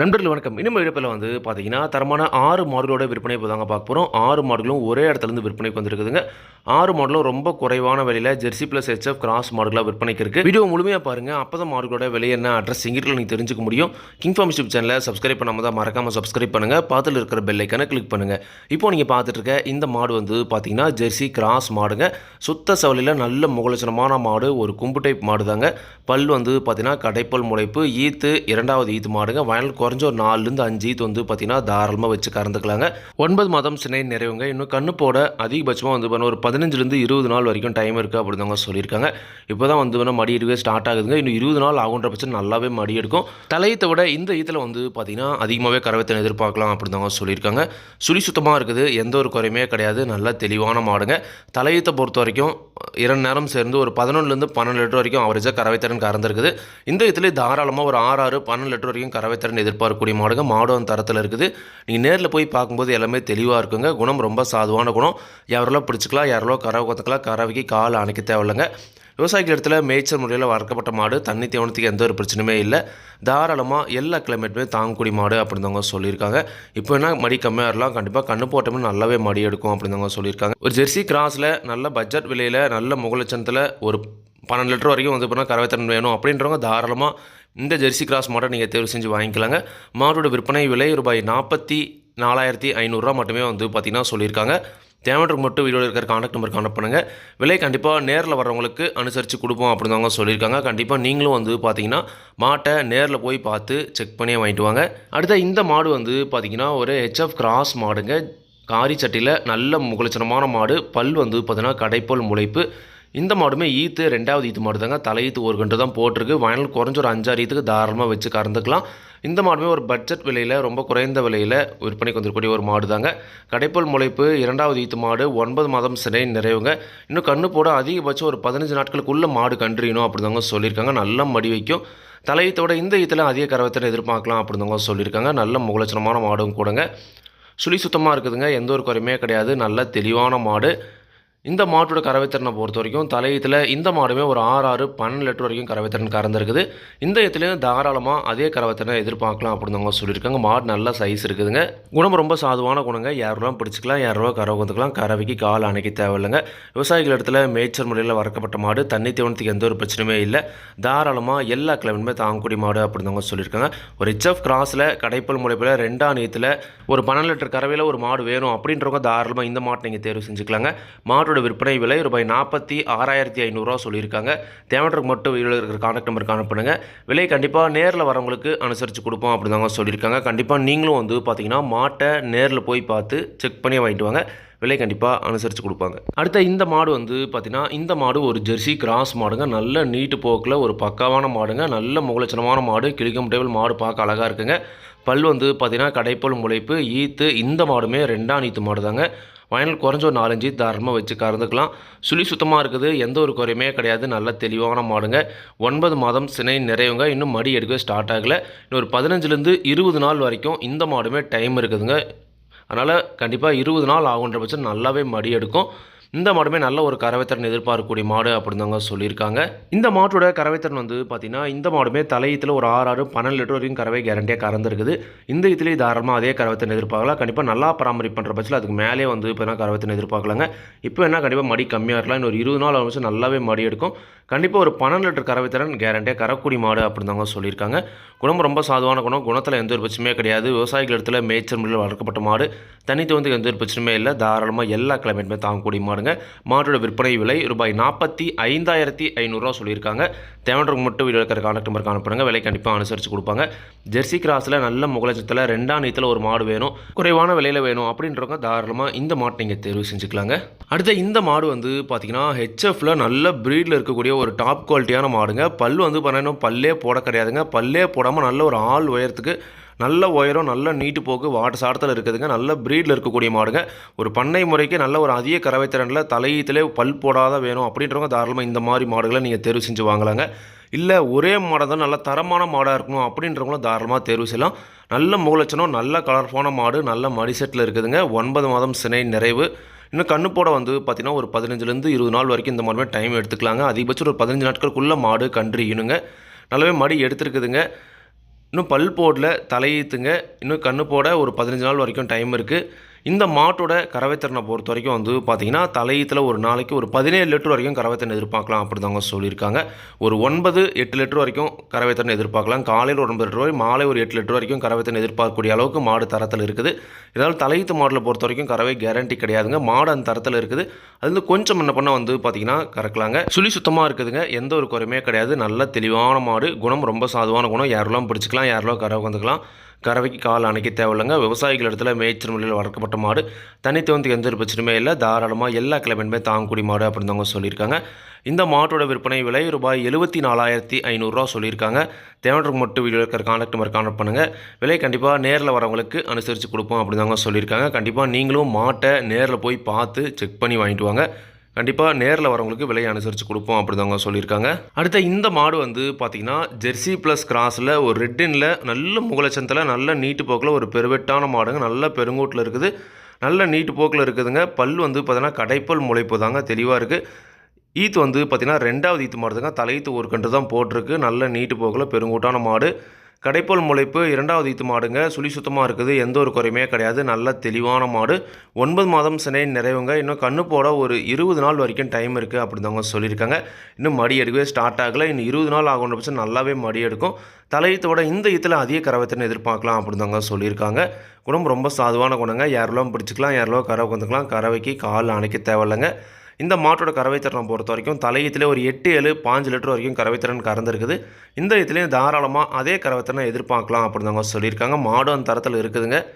நண்பர்கள் வணக்கம். இன்னும் இழப்பில் வந்து பார்த்தீங்கன்னா தரமான ஆறு மாடுகளோட விற்பனை இப்போ தாங்க பார்க்க போகிறோம் ஆறு மாடுகளும் ஒரே இடத்துலேருந்து விற்பனைக்கு வந்திருக்குதுங்க. ஆறு மாடலும் ரொம்ப குறைவான விலையில் ஜெர்சி ப்ளஸ் ஹெச்எஃப் கிராஸ் மாடுகளாக விற்பனைக்கு இருக்குது வீடியோ முழுமையாக பாருங்கள் அப்போ தான் மாடுகளோட விலை என்ன அட்ரஸ் எங்கிட்ட நீங்கள் தெரிஞ்சுக்க முடியும். கிங் ஃபார்ம் யூடியூப் சேனலை சப்ஸ்கிரைப் பண்ணாமல் தான் மறக்காமல் சப்ஸ்கிரைப் பண்ணுங்கள் பார்த்துல இருக்கிற பெல்லைக்கான கிளிக் பண்ணுங்கள் இப்போ நீங்கள் பார்த்துட்டு இருக்க இந்த மாடு வந்து பார்த்தீங்கன்னா ஜெர்சி கிராஸ் மாடுங்க. சுத்த சவலியில் நல்ல முகலட்சணமான மாடு. ஒரு கும்பு டைப் மாடு தாங்க பல் வந்து பார்த்தீங்கன்னா கடைப்பல் முளைப்பு ஈத்து இரண்டாவது ஈத்து மாடுங்க. வயல் குறைஞ்ச ஒரு நாலுலேருந்து அஞ்சு ஈத்து வந்து பார்த்தீங்கன்னா தாராளமாக வச்சு கறந்துக்கலாங்க. ஒன்பது மாதம் சினை நிறைவுங்க. இன்னும் கண்ணு போட அதிகபட்சமாக வந்து பார்த்தீங்கன்னா ஒரு பதினஞ்சுலேருந்து இருபது நாள் வரைக்கும் டைம் இருக்குது அப்படிதாங்க சொல்லியிருக்காங்க. இப்போ தான் வந்து பண்ண மடி எடுக்கவே ஸ்டார்ட் ஆகுதுங்க. இன்னும் இருபது நாள் ஆகுன்ற பட்சம் நல்லாவே மடி எடுக்கும். தலையத்தை விட இந்த ஈத்தில் வந்து பார்த்தீங்கன்னா அதிகமாகவே கறவைத்தனை எதிர்பார்க்கலாம் அப்படிதாங்க சொல்லியிருக்காங்க. சுழி சுத்தமாக இருக்குது. எந்த ஒரு குறையுமே கிடையாது. நல்ல தெளிவான மாடுங்க. தலையத்தை பொறுத்த வரைக்கும் இரண்டு நேரம் சேர்ந்து ஒரு பதினொன்றுலேருந்து பன்னெண்டு லிட்டர் வரைக்கும் அவரேஜாக கறவைத்திறன் கறந்துருக்குது. இந்த இதில் தாராளமாக ஒரு ஆறு ஆறு பன்னெண்டு லிட்டர் வரைக்கும் கறவைத்திறன் எதிர்பார்க்கக்கூடிய மாடுங்க. மாடும் தரத்தில் இருக்குது. நீங்கள் நேரில் போய் பார்க்கும்போது எல்லாமே தெளிவாக இருக்குங்க. குணம் ரொம்ப சாதுவான குணம். யாரெல்லாம் பிடிச்சிக்கலாம் யாரெல்லாம் கறவை கொத்துக்கலாம். கறவைக்கு கால் அணைக்க தேவையில்லைங்க. விவசாயிகள் இடத்துல மேய்ச்சல் முறையில் வளர்க்கப்பட்ட மாடு தண்ணி தேவனத்துக்கு எந்த ஒரு பிரச்சனையுமே இல்லை. தாராளமாக எல்லா கிளைமேட்டுமே தாங்கக்கூடிய மாடு அப்படின்றவங்க சொல்லியிருக்காங்க. இப்போ என்ன மடி கம்மியாக இருக்கலாம் கண்டிப்பாக கண்ணு போட்டோம்னா நல்லாவே மடி எடுக்கும் அப்படின்றவங்க சொல்லியிருக்காங்க. ஒரு ஜெர்சி கிராஸில் நல்ல பட்ஜெட் விலையில் நல்ல முகலட்சணத்தில் ஒரு பன்னெண்டு லிட்டர் வரைக்கும் வந்து கறவை கறவைத்தன் வேணும் அப்படின்றவங்க தாராளமாக இந்த ஜெர்சி கிராஸ் மாடை நீங்கள் தேர்வு செஞ்சு வாங்கிக்கலாங்க. மாடோட விற்பனை விலை ரூபாய் நாற்பத்தி நாலாயிரத்தி ஐநூறுரூவா மட்டுமே வந்து பார்த்திங்கன்னா சொல்லியிருக்காங்க. தேவைக்கு மட்டும் வீடியோவில் இருக்கிற காண்டாக்ட் நம்பர் காண்டக்ட் பண்ணுங்கள் விலை கண்டிப்பாக நேரில் வர்றவங்களுக்கு அனுசரித்து கொடுப்போம் அப்படின்னு அவங்க சொல்லியிருக்காங்க. கண்டிப்பாக நீங்களும் வந்து பார்த்தீங்கன்னா மாட்டை நேரில் போய் பார்த்து செக் பண்ணியே வாங்கிட்டு வாங்க. அடுத்த இந்த மாடு வந்து பார்த்தீங்கன்னா ஒரு ஹெச்எஃப் கிராஸ் மாடுங்க. காரி சட்டியில் நல்ல முகலட்சணமான மாடு. பல் வந்து பார்த்தீங்கன்னா கடைப்பல் முளைப்பு. இந்த மாடுமே ஈத்து ரெண்டாவது ஈத்து மாடு தாங்க தலையீத்து ஒரு கன்று தான் போட்டிருக்கு. வயல் குறைஞ்ச ஒரு அஞ்சாறு ஈத்துக்கு தாராளமாக வச்சு கறந்துக்கலாம். இந்த மாடுமே ஒரு பட்ஜெட் விலையில் ரொம்ப குறைந்த விலையில் விற்பனைக்கு வந்திருக்கக்கூடிய ஒரு மாடு தாங்க கடைப்பல் முளைப்பு இரண்டாவது ஈத்து மாடு ஒன்பது மாதம் சிறை நிறைவுங்க. இன்னும் கண்ணு போட அதிகபட்சம் ஒரு பதினஞ்சு நாட்களுக்குள்ளே மாடு கன்றியணும் அப்படிதாங்க சொல்லியிருக்காங்க. நல்ல மடி வைக்கும். தலையீத்தோட இந்த ஈத்தில் அதிக கரவத்தில் எதிர்பார்க்கலாம் அப்படிதாங்க சொல்லியிருக்காங்க. நல்ல முகலட்சணமான மாடும் கூடங்க. சுழி சுத்தமாக இருக்குதுங்க. எந்த ஒரு குறையுமே கிடையாது. நல்ல தெளிவான மாடு. இந்த மாட்டோட கறவைத்திறனை பொறுத்த வரைக்கும் தலையத்தில் இந்த மாடுமே ஒரு ஆறு ஆறு பன்னெண்டு லிட்டர் வரைக்கும் கறவைத்திறன் கறந்துருக்குது. இந்த இடத்துலையும் தாராளமாக அதே கறவைத்திறனை எதிர்பார்க்கலாம் அப்படின்னு அவங்க சொல்லியிருக்காங்க. மாடு நல்ல சைஸ் இருக்குதுங்க. குணம் ரொம்ப சாதுவான குணங்க. யாரெல்லாம் பிடிச்சிக்கலாம் யாரூவா கறவை வந்துக்கலாம். கறவைக்கு கால் அணைக்க தேவையில்லைங்க. விவசாயிகள் இடத்துல மேய்ச்சல் முறையில் வறக்கப்பட்ட மாடு தண்ணி தீவனத்துக்கு எந்த ஒரு பிரச்சனையுமே இல்லை. தாராளமாக எல்லா கிழமையுமே தாங்கக்கூடிய மாடு அப்படின்னு அவங்க சொல்லியிருக்காங்க. ஒரு ஹெச்எஃப் கிராஸில் கடைப்பல் முளைப்பில் ரெண்டாம் நீத்தில் ஒரு பன்னெண்டு லிட்டர் கறவையில் ஒரு மாடு வேணும் அப்படின்றவங்க தாராளமாக இந்த மாட்டை நீங்கள் தேர்வு செஞ்சுக்கலாங்க. மாட்டோட விற்பனை விலை ரூபாய் நாற்பத்தி ஆறாயிரத்தி ஐநூறுரூவா சொல்லியிருக்காங்க. தேவைக்கு மட்டும் இருக்கிற கான்டாக்ட் நம்பருக்கு அனுப்புனுங்க. விலை கண்டிப்பாக நேரில் வரவங்களுக்கு அனுசரித்து கொடுப்போம் அப்படிதாங்க சொல்லியிருக்காங்க. கண்டிப்பாக நீங்களும் வந்து பார்த்தீங்கன்னா மாட்டை நேரில் போய் பார்த்து செக் பண்ணி வாங்கிட்டு வாங்க. விலை கண்டிப்பாக அனுசரித்து கொடுப்பாங்க. அடுத்த இந்த மாடு வந்து பார்த்தீங்கன்னா இந்த மாடு ஒரு ஜெர்சி கிராஸ் மாடுங்க. நல்ல நீட்டு போக்கில் ஒரு பக்காவான மாடுங்க. நல்ல முகலட்சணமான மாடு கிளிக்கும் டேபிள் மாடு பார்க்க அழகாக இருக்குங்க. பல் வந்து பார்த்தீங்கன்னா கடைப்பல் முளைப்பு ஈத்து இந்த மாடுமே ரெண்டாம் நீத்து மாடு தாங்க வயல் குறைஞ்ச ஒரு நாலஞ்சு தாராளமாக வச்சு கறந்துக்கலாம். சுழி சுத்தமாக இருக்குது. எந்த ஒரு குறையுமே கிடையாது. நல்ல தெளிவான மாடுங்க. ஒன்பது மாதம் சினை நிறையவங்க இன்னும் மடி எடுக்க ஸ்டார்ட் ஆகலை. இன்னும் ஒரு பதினஞ்சுலேருந்து இருபது நாள் வரைக்கும் இந்த மாடுமே டைம் இருக்குதுங்க. அதனால் கண்டிப்பாக இருபது நாள் ஆகுன்ற பட்சம் நல்லாவே மடி எடுக்கும். இந்த மாடுமே நல்ல ஒரு கறவைத்திறன் எதிர்பார்க்கக்கூடிய மாடு அப்படின்னு தாங்க சொல்லியிருக்காங்க. இந்த மாட்டோட கறவைத்திறன் வந்து பார்த்தீங்கன்னா இந்த மாடுமே தலையத்தில் ஒரு ஆறு ஆறு பன்னெண்டு லிட்டர் வரைக்கும் கறவை கேரண்டியாக கறந்துருக்குது. இந்த இதுலேயே தாராளமாக அதே கறவைத்திறன் எதிர்பார்க்கலாம். கண்டிப்பாக நல்லா பராமரிப்பு பண்ணுற பட்சத்தில் அதுக்கு மேலே வந்து இப்போ என்ன கறவைத்திறன் எதிர்பார்க்கலாங்க. இப்போ என்ன கண்டிப்பாக மடி கம்மியாக இருக்கலாம். இன்னொரு இருபது நாள் ஆகும் நல்லாவே மடி எடுக்கும். கண்டிப்பாக ஒரு பன்னெண்டு லிட்டர் கறவைத்திறன் கேரண்டியாக கறக்கூடிய மாடு அப்படின்னு தாங்க சொல்லியிருக்காங்க. குணம் ரொம்ப சாதுவான குணம். குணத்தில் எந்த ஒரு பிரச்சனையுமே கிடையாது. விவசாயிகள் இடத்துல மேய்ச்சல் முறையில் வளர்க்கப்பட்ட மாடு. தனித்து வந்து எந்த ஒரு பிரச்சனையுமே இல்லை. தாராளமாக எல்லா கிளைமேட்டுமே தாங்கக்கூடிய மாடுங்க மாட்டோட விற்பனை விலை ரூபாய் நாற்பத்தி ஐந்தாயிரத்தி ஐநூறுரூவா சொல்லியிருக்காங்க. தேவைன்றவங்க மட்டும் வீடியோ இருக்கிற கான்டாக்ட் நம்பருக்கு அனுப்புறாங்க விலை கண்டிப்பாக அனுசரித்து கொடுப்பாங்க. ஜெர்சி கிராஸில் நல்ல முகலட்சத்தில் ரெண்டாம் நீத்தில் ஒரு மாடு வேணும். குறைவான விலையில் வேணும் அப்படின்றவங்க தாராளமாக இந்த மாட்டை நீங்கள் தேர்வு செஞ்சுக்கலாங்க. அடுத்த இந்த மாடு வந்து பார்த்தீங்கன்னா ஹெச்எஃப்ல நல்ல ப்ரீடில் இருக்கக்கூடிய ஒரு டாப் குவாலிட்டியான மாடுங்க. பல் வந்து பார்த்தீங்கன்னா பல்லே போட கிடையாதுங்க. பல்லே போடாமல் நல்ல ஒரு ஆள் உயரத்துக்கு நல்ல உயரம் நல்ல நீட்டு போக்கு வாட்ட சாட்டத்தில் இருக்குதுங்க. நல்ல ப்ரீடில் இருக்கக்கூடிய மாடுங்க. ஒரு பண்ணை முறைக்கு நல்ல ஒரு அதிக கறவைத்திறனில் தலையீட்டிலே பல் போடாத வேணும் அப்படின்றவங்க தாராளமாக இந்த மாதிரி மாடுகளை நீங்கள் தேர்வு செஞ்சு வாங்கலாங்க. இல்லை ஒரே மாடை தான் நல்ல தரமான மாடாக இருக்கணும் அப்படின்றவங்களும் தாராளமாக தேர்வு செய்யலாம். நல்ல முகலட்சணம் நல்ல கலர்ஃபான மாடு நல்ல மடிசெட்டில் இருக்குதுங்க. ஒன்பது மாதம் சினை நிறைவு. இன்னும் கண்ணு போட வந்து பார்த்தீங்கன்னா ஒரு பதினஞ்சுலேருந்து இருபது நாள் வரைக்கும் இந்த மாதிரி டைம் எடுத்துக்கலாங்க. அதிகபட்சம் ஒரு பதினஞ்சு நாட்களுக்குள்ளே மாடு கன்று இணுங்க நல்லாவே மடி எடுத்துருக்குதுங்க. இன்னும் பல் போடல தலையீத்துங்க இன்னும் கண்ணு போட ஒரு பதினஞ்சு நாள் வரைக்கும் டைம் இருக்குது இந்த மாட்டோட கறவைத்திறனை பொறுத்த வரைக்கும் வந்து பார்த்தீங்கன்னா தலையத்தில் ஒரு நாளைக்கு ஒரு பதினேழு லிட்டர் வரைக்கும் கறவைத்திறன் எதிர்பார்க்கலாம் அப்படி தாங்க சொல்லியிருக்காங்க. ஒரு ஒன்பது எட்டு லிட்டர் வரைக்கும் கறவைத்திறன் எதிர்பார்க்கலாம். காலையில் ஒரு ஒன்பது லிட்டர் வரை மாலை ஒரு எட்டு லிட்டர் வரைக்கும் கறவைத்திறன் எதிர்பார்க்கக்கூடிய அளவுக்கு மாடு தரத்தில் இருக்குது. இதால் தலையீத்து மாடில் பொறுத்த வரைக்கும் கறவை கேரண்டி கிடையாதுங்க. மாடு அந்த தரத்தில் இருக்குது. அது வந்து கொஞ்சம் என்ன பண்ணால் வந்து பார்த்தீங்கன்னா கறக்கலாங்க. சுழி சுத்தமாக இருக்குதுங்க. எந்த ஒரு குறையுமே கிடையாது. நல்ல தெளிவான மாடு. குணம் ரொம்ப சாதுவான குணம். யாரெல்லாம் பிடிச்சிக்கலாம் யாரெல்லாம் கறவை வந்துக்கலாம் கறவைக்கு கால் அணைக்க தேவையில்லைங்க. விவசாயிகள் இடத்துல மேய்ச்சல் முறையில் வளர்க்கப்பட்ட மாடு. தனித்துவந்து எந்த ஒரு பிரச்சனையுமே இல்லை. தாராளமாக எல்லா கிழமையுமே தாங்கக்கூடிய மாடு அப்படின்னு அவங்க சொல்லியிருக்காங்க. இந்த மாட்டோட விற்பனை விலை ரூபாய் எழுபத்தி நாலாயிரத்தி ஐநூறுரூவா சொல்லியிருக்காங்க. தேவையான மட்டும் வீடியோ இருக்கிற கான்டாக்ட் நம்பர் கான்டாக்ட் பண்ணுங்கள் விலை கண்டிப்பாக நேரில் வரவங்களுக்கு அனுசரித்து கொடுப்போம் அப்படின்னு அவங்க சொல்லியிருக்காங்க. கண்டிப்பாக நீங்களும் மாட்டை நேரில் போய் பார்த்து செக் பண்ணி வாங்கிட்டு வாங்க. கண்டிப்பாக நேரில் வரவங்களுக்கு விலையை அனுசரித்து கொடுப்போம் அப்படிதாங்க சொல்லியிருக்காங்க. அடுத்த இந்த மாடு வந்து பார்த்திங்கன்னா ஜெர்சி ப்ளஸ் கிராஸில் ஒரு ரெட்டினில் நல்ல முகலச்சந்தில் நல்ல நீட்டு போக்கில் ஒரு பெருவெட்டான மாடுங்க. நல்ல பெருங்கூட்டில் இருக்குது. நல்ல நீட்டு போக்கில் இருக்குதுங்க. பல் வந்து பார்த்தீங்கன்னா கடைப்பல் முளைப்பு தாங்க தெளிவாக இருக்குது ஈத்து வந்து பார்த்திங்கன்னா ரெண்டாவது ஈத்து மாடுதுங்க. தலையீத்து ஒரு கன்று தான் போட்டிருக்கு. நல்ல நீட்டு போக்கில் பெருங்கூட்டான மாடு. கடைப்போல் முளைப்பு இரண்டாவது ஈத்து மாடுங்க. சுழி சுத்தமாக இருக்குது எந்த ஒரு குறையுமே கிடையாது. நல்ல தெளிவான மாடு. ஒன்பது மாதம் சினை நிறைவுங்க. இன்னும் கண்ணு போட ஒரு இருபது நாள் வரைக்கும் டைம் இருக்குது அப்படின்னு அவங்க சொல்லியிருக்காங்க. இன்னும் மடி எடுக்கவே ஸ்டார்ட் ஆகலை. இன்னும் இருபது நாள் ஆகுன்ற பட்சம் நல்லாவே மடி எடுக்கும். தலையீத்தோட இந்த ஈத்தில் அதிக கரவத்தினை எதிர்பார்க்கலாம் அப்படிந்தவங்க சொல்லியிருக்காங்க. குணம் ரொம்ப சாதுவான குணங்க. யாரெல்லாம் பிடிச்சிக்கலாம் யாரெல்லாம் கறவை வந்துக்கலாம் கறவைக்கு கால் அணைக்க தேவையில்லைங்க. இந்த மாட்டோட கறவைத்திறனை பொறுத்த வரைக்கும் தலையத்திலே ஒரு எட்டு ஏழு பாஞ்சு லிட்டர் வரைக்கும் கறவைத்திறன் கறந்துருக்குது. இந்த இதுலேயும் தாராளமாக அதே கறவைத்திறனை எதிர்பார்க்கலாம் அப்படின்னு அவங்க சொல்லியிருக்காங்க. மாடும் அந்த தரத்தில் இருக்குதுங்க.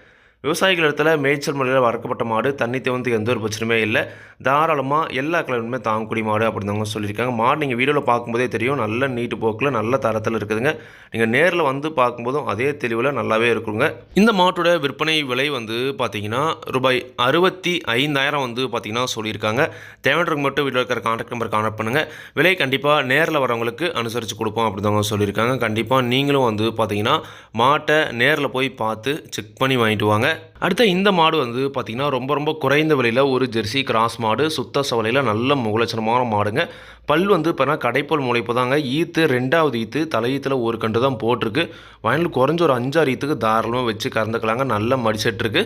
விவசாயிகள் இடத்துல மேய்ச்சல் முறையில் வறக்கப்பட்ட மாடு தண்ணி தேவந்து எந்த ஒரு பிரச்சனையுமே இல்லை. தாராளமாக எல்லா கிழமையுமே தாங்கக்கூடிய மாடு அப்படின்னு அவங்க சொல்லியிருக்காங்க. மாடு நீங்கள் வீடியோவில் பார்க்கும்போதே தெரியும். நல்ல நீட்டு போக்கில் நல்ல தரத்தில் இருக்குதுங்க. நீங்கள் நேரில் வந்து பார்க்கும்போதும் அதே தெளிவில் நல்லாவே இருக்குங்க. இந்த மாட்டோட விற்பனை விலை வந்து பார்த்தீங்கன்னா ரூபாய் அறுபத்தி ஐந்தாயிரம் வந்து பார்த்தீங்கன்னா சொல்லியிருக்காங்க. தேவையானவங்க மட்டும் வீடியோ இருக்கிற கான்டாக்ட் நம்பர் கான்டாக்ட் பண்ணுங்கள் விலை கண்டிப்பாக நேரில் வரவங்களுக்கு அனுசரித்து கொடுப்போம் அப்படின்னு சொல்லியிருக்காங்க. கண்டிப்பாக நீங்களும் வந்து பார்த்தீங்கன்னா மாட்டை நேரில் போய் பார்த்து செக் பண்ணி வாங்கிட்டு வாங்க. அடுத்த இந்த மாடு வந்து பார்த்திங்கன்னா ரொம்ப ரொம்ப குறைந்த விலையில் ஒரு ஜெர்சி கிராஸ் மாடு சுத்த சவலையில் நல்ல முகலட்சணமான மாடுங்க. பல் வந்து இப்போ கடைப்பல் முளைப்பு தாங்க ஈத்து ரெண்டாவது ஈத்து தலையீத்தில் ஒரு கண்டு தான் போட்டிருக்கு. வயலில் குறைஞ்ச ஒரு அஞ்சாறு ஈத்துக்கு தாராளமாக வச்சு கறந்துக்கலாங்க. நல்ல மடிசெட்டுருக்கு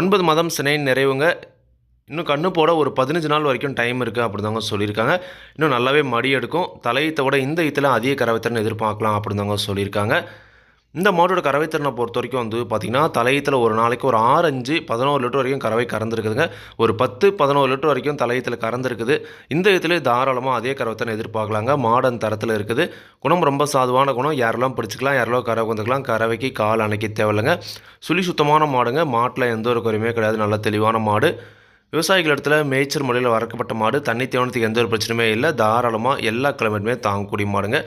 ஒன்பது மாதம் சினை நிறைவுங்க. இன்னும் கண்ணு போட ஒரு பதினஞ்சு நாள் வரைக்கும் டைம் இருக்குது அப்படி தாங்க சொல்லியிருக்காங்க. இன்னும் நல்லாவே மடி எடுக்கும். தலையீத்தை விட இந்த ஈத்தில் அதிக கறவைத்திறன் எதிர்பார்க்கலாம் அப்படின்னு தாங்க சொல்லியிருக்காங்க. இந்த மாட்டோட திறனை பொறுத்த வரைக்கும் வந்து பார்த்திங்கன்னா தலையத்தில் ஒரு நாளைக்கு ஒரு ஆறு அஞ்சு பதினோரு லிட்டர் வரைக்கும் கறவை கறந்துருக்குதுங்க. ஒரு பத்து பதினோரு லிட்டர் வரைக்கும் தலையத்தில் கறந்துருக்குது. இந்த இதில் தாராளமாக அதே கறவைத்தனை எதிர்பார்க்கலாங்க. மாடன் தரத்தில் இருக்குது. குணம் ரொம்ப சாதுவான குணம். யாரெல்லாம் பிடிச்சிக்கலாம் யாரெல்லாம் கறவை வந்துக்கலாம் கறவைக்கு கால் அணைக்க தேவையில்லைங்க. சுழி சுத்தமான மாடுங்க. மாட்டில் எந்த ஒரு குறையுமே கிடையாது. நல்ல தெளிவான மாடு. விவசாயிகள் இடத்துல மேய்ச்சல் முறையில் வறக்கப்பட்ட மாடு. தண்ணி தேவனத்துக்கு எந்த ஒரு பிரச்சனையுமே இல்லை. தாராளமாக எல்லா கிழமையுமே தாங்கக்கூடிய மாடுங்க.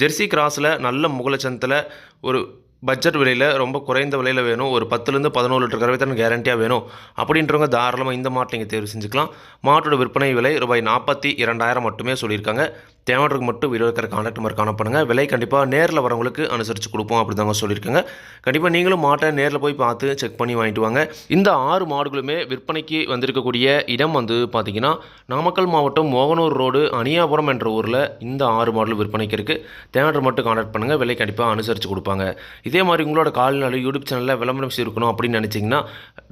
ஜெர்சி கிராஸில் நல்ல முகலச்சந்தத்தில் ஒரு பட்ஜெட் விலையில் ரொம்ப குறைந்த விலையில் வேணும். ஒரு பத்துலேருந்து பதினோரு லிட்டர் கறவை தான் கேரண்டியாக வேணும். அப்படின்றவங்க தாராளமாக இந்த மாட்டை நீங்கள் தேர்வு செஞ்சுக்கலாம். மாட்டோட விற்பனை விலை ரூபாய் நாற்பத்தி இரண்டாயிரம் மட்டுமே சொல்லியிருக்காங்க. தேவையானவருக்கு மட்டும் வீடியோ இருக்கிற கான்டாக்ட் நம்பர் காணப்படுங்க விலை கண்டிப்பாக நேரில் வரவங்களுக்கு அனுசரித்து கொடுப்போம் அப்படி தாங்க சொல்லியிருக்காங்க. கண்டிப்பாக நீங்களும் மாட்டை நேரில் போய் பார்த்து செக் பண்ணி வாங்கிட்டு வாங்க. இந்த ஆறு மாடுகளுமே விற்பனைக்கு வந்திருக்கக்கூடிய இடம் வந்து பார்த்திங்கன்னா நாமக்கல் மாவட்டம் மோகனூர் ரோடு அணியாபுரம் என்ற ஊரில் இந்த ஆறு மாடல் விற்பனைக்கு இருக்குது தேவையான மட்டும் கான்டாக்ட் பண்ணுங்கள் விலை கண்டிப்பாக அனுசரித்து கொடுப்பாங்க. இதே மாதிரி உங்களோட கால்நாள் யூடியூப் சேனலில் விளம்பரம் செய்யணும் அப்படின்னு நினச்சிங்கன்னா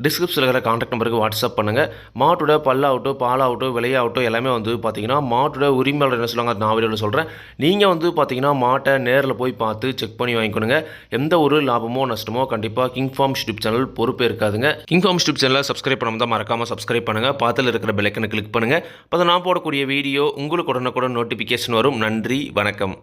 டிஸ்கிரிப்ஷனில் இருக்கிற கான்டாக்ட் நம்பருக்கு வாட்ஸ்அப் பண்ணுங்கள் மாட்டோட பல்லாகட்டும் பாலாகட்டும் விலையாகட்டும் எல்லாமே வந்து பார்த்தீங்கன்னா மாட்டோட உரிமையாளர் என்ன சொல்லுவாங்க நான் வீடியோவில் சொல்கிறேன் நீங்கள் வந்து பார்த்தீங்கன்னா மாட்டை நேரில் போய் பார்த்து செக் பண்ணி வாங்கிக்கணுங்க. எந்த ஒரு லாபமோ நஷ்டமோ கண்டிப்பாக கிங் ஃபார்ம் யூடியூப் சேனல் பொறுப்பே இருக்காதுங்க. கிங் ஃபார்ம் யூடியூப் சேனலை சப்ஸ்கிரைப் பண்ணாமல் தான் மறக்காமல் சப்ஸ்கிரைப் பண்ணுங்கள் பார்த்துல இருக்கிற பெல்லைக்கனை கிளிக் பண்ணுங்கள் அப்போ நான் போடக்கூடிய வீடியோ உங்களுக்கு உடனுக்குடன் நோட்டிஃபிகேஷன் வரும். நன்றி வணக்கம்.